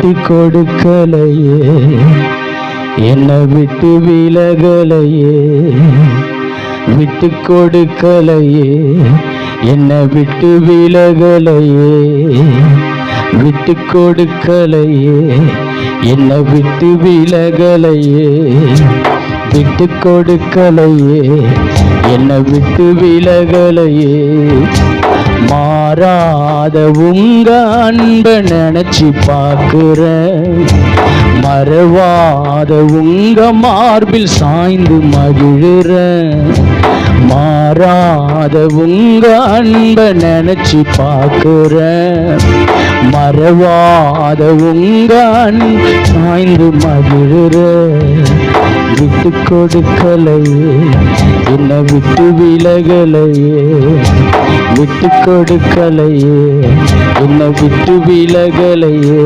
விட்டு கொடுக்கலையே என்னை விட்டு விலகலையே. விட்டு கொடுக்கலையே என்னை விட்டு விலகலையே. விட்டு கொடுக்கலையே என்னை விட்டு விலகலையே. விட்டு கொடுக்கலையே என்னை விட்டு விலகலையே. மாறாத உங்க அன்பை நினைச்சு பார்க்கிறேன் மறவாத உங்க மார்பில் சாய்ந்து மகிழுறேன் மாறாத உங்க அன்பை நினைச்சு பார்க்கிறேன் மறவாத உங்க அன்பு சாய்ந்து மகிழற விட்டு கொடுக்கலையே என்னை விட்டு விலகலையே. விட்டு கொடுக்கலையே என்னை விட்டு விலகலையே.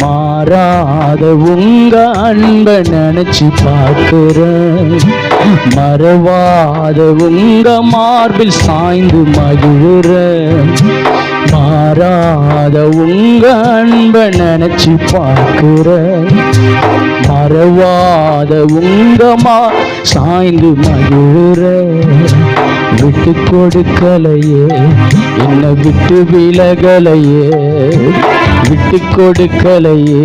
மாறாத உங்க அன்பை நினைச்சு பார்க்கிறேன். மறவாத உங்க மார்பில் சாய்ந்து மகிழ்கிறேன் மாறாத உங்க அன்பை நினைச்சு பார்க்கிறேன். மறவாத உங்கமா சாய்ந்து மகிழ விட்டு கொடுக்கலையே என்னை விட்டு விலகலையே. விட்டு கொடுக்கலையே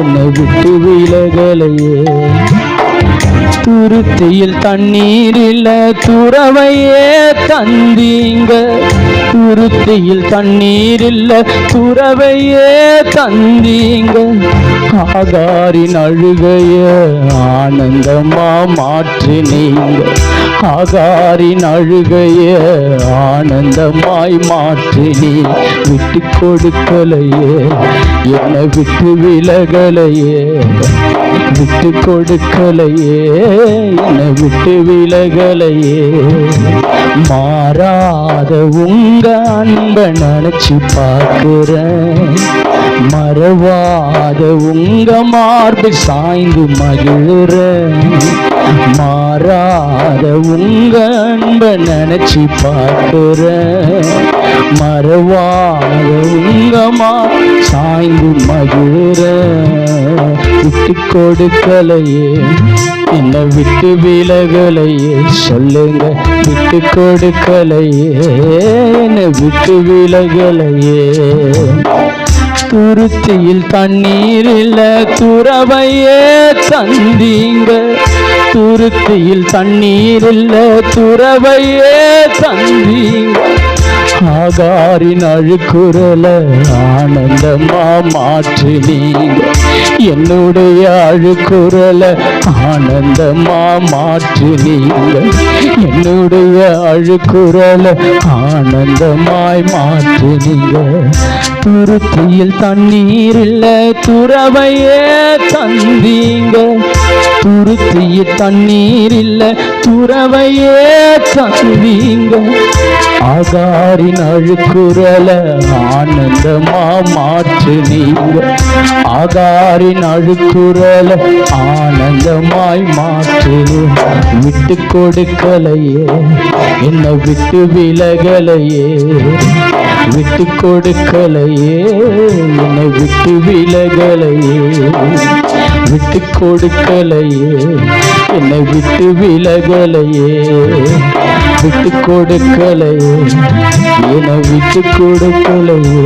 என்னை விட்டு விலகலையே. துருத்தியில் தண்ணீர் இல்ல துறவையே தந்தீங்க. துருத்தியில் தண்ணீர் இல்ல துறவையே தந்தீங்க. ஆகாரின் அழுகைய ஆனந்தமா மாற்றினீங்க. ஆகாரின் அழுகைய ஆனந்தமாய் மாற்றினீ. விட்டு கொடுக்கலையே என்னை விட்டு விலகலையே. விட்டு கொடுக்கலையே என்னை விட்டு விலகலையே. மாறாத உங்க அன்பை நினைச்சு பார்க்கிறேன். மறவாத உங்க மார்பு சாய்ந்து மகிழ்றேன் மாறாத உங்க அன்ப நினைச்சு பார்க்கிற மறவாத உங்க மா சாய்ந்து மகிழ்றேன் விட்டு கொடுக்கலையே என்னை விட்டு விலகலையே சொல்லுங்க விட்டு கொடுக்கலையே என்னை விட்டு விலகலையே. துருத்தியில் தண்ணீர் இல்ல துறவையே தந்தீங்க துருத்தியில் தண்ணீர் இல்ல துறவையே தந்தீங்க ஆகாரின் அழுக்குறல ஆனந்தமா மாற்றினீங்க என்னுடைய அழுக்குறல ஆனந்தமா மாற்றினீங்க என்னுடைய அழுக்குறல ஆனந்தமாய் மாற்றினீங்க. துருத்தியில் தண்ணீர் இல்ல துறவையே தந்தீங்க. துருத்தியில் தண்ணீர் இல்ல துறவையே தந்தீங்க ஆகாரின் அழுக்குறல ஆனந்தமா மாற்று நீங்க ஆகாரின் அழுக்குறல ஆனந்தமாய் மாற்று விட்டு கொடுக்கலையே என்னை விட்டு விலகலையே. விட்டு கொடுக்கலையே என்னை விட்டு விலகலையே. விட்டு கொடுக்கலையே என்னை விட்டு விலகலையே. விட்டு கொடுக்கலையே என்னை விட்டு கொடுக்கலையே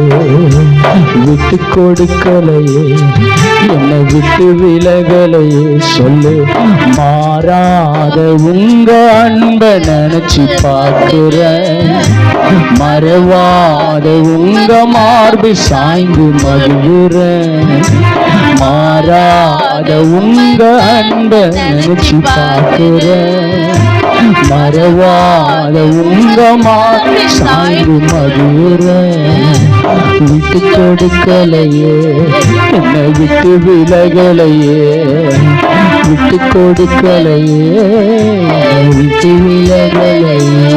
விட்டு கொடுக்கலையே என்னை விட்டு விலகலையே. சொல்லு மாறாத உங்க அன்பை நினைச்சு பார்க்கிறேன். மறவாத உங்க மார்பு சாய்ந்து மகிழ்கிறேன் மாறாத உங்க அன்ப நினைச்சு பார்க்கிற. மறவாத உங்க மார்பு சாய்ந்து மகிழ்கிறேன் விட்டு கொடுக்கலையே என்னை விட்டு விலகலையே. விட்டு கொடுக்கலையே விட்டு விலகலையே.